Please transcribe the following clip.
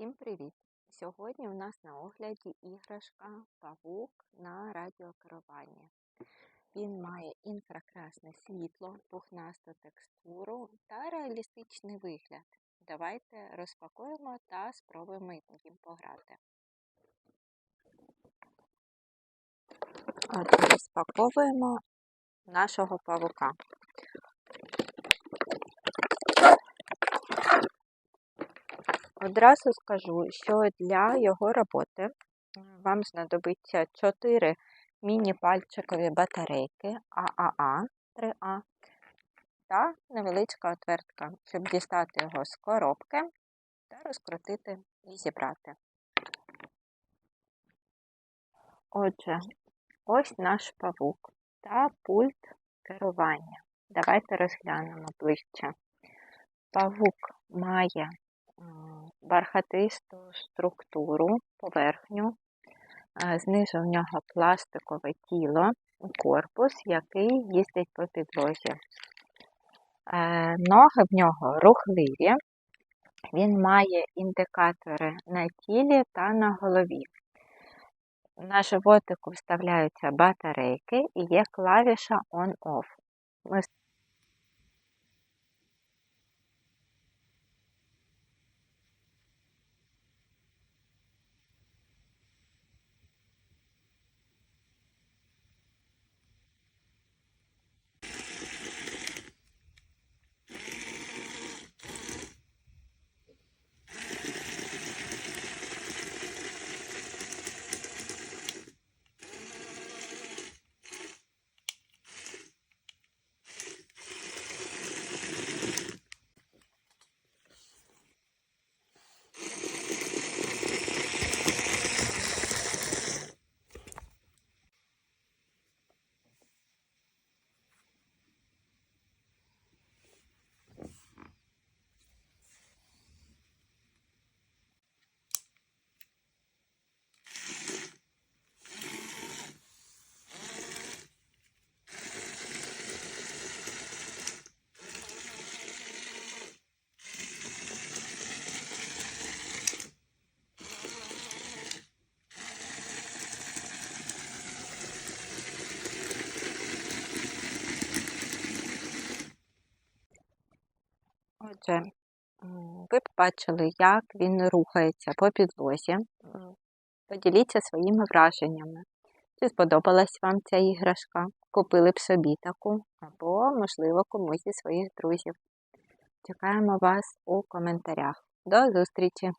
Всім привіт! Сьогодні у нас на огляді іграшка павук на радіокеруванні. Він має інфракрасне світло, пухнасту текстуру та реалістичний вигляд. Давайте розпакуємо та спробуємо їм пограти. От, розпаковуємо нашого павука. Одразу скажу, що для його роботи вам знадобиться 4 міні-пальчикові батарейки ААА 3А та невеличка отвертка, щоб дістати його з коробки та розкрутити і зібрати. Отже, ось наш павук та пульт керування. Давайте розглянемо ближче. Павук має бархатисту структуру, поверхню, знизу в нього пластикове тіло, корпус, який їздить по підлозі. Ноги в нього рухливі, він має індикатори на тілі та на голові. На животику вставляються батарейки і є клавіша On-Off. Ми Отже, ви побачили, як він рухається по підлозі. Поділіться своїми враженнями. Чи сподобалась вам ця іграшка? Купили б собі таку, або, можливо, комусь зі своїх друзів. Чекаємо вас у коментарях. До зустрічі!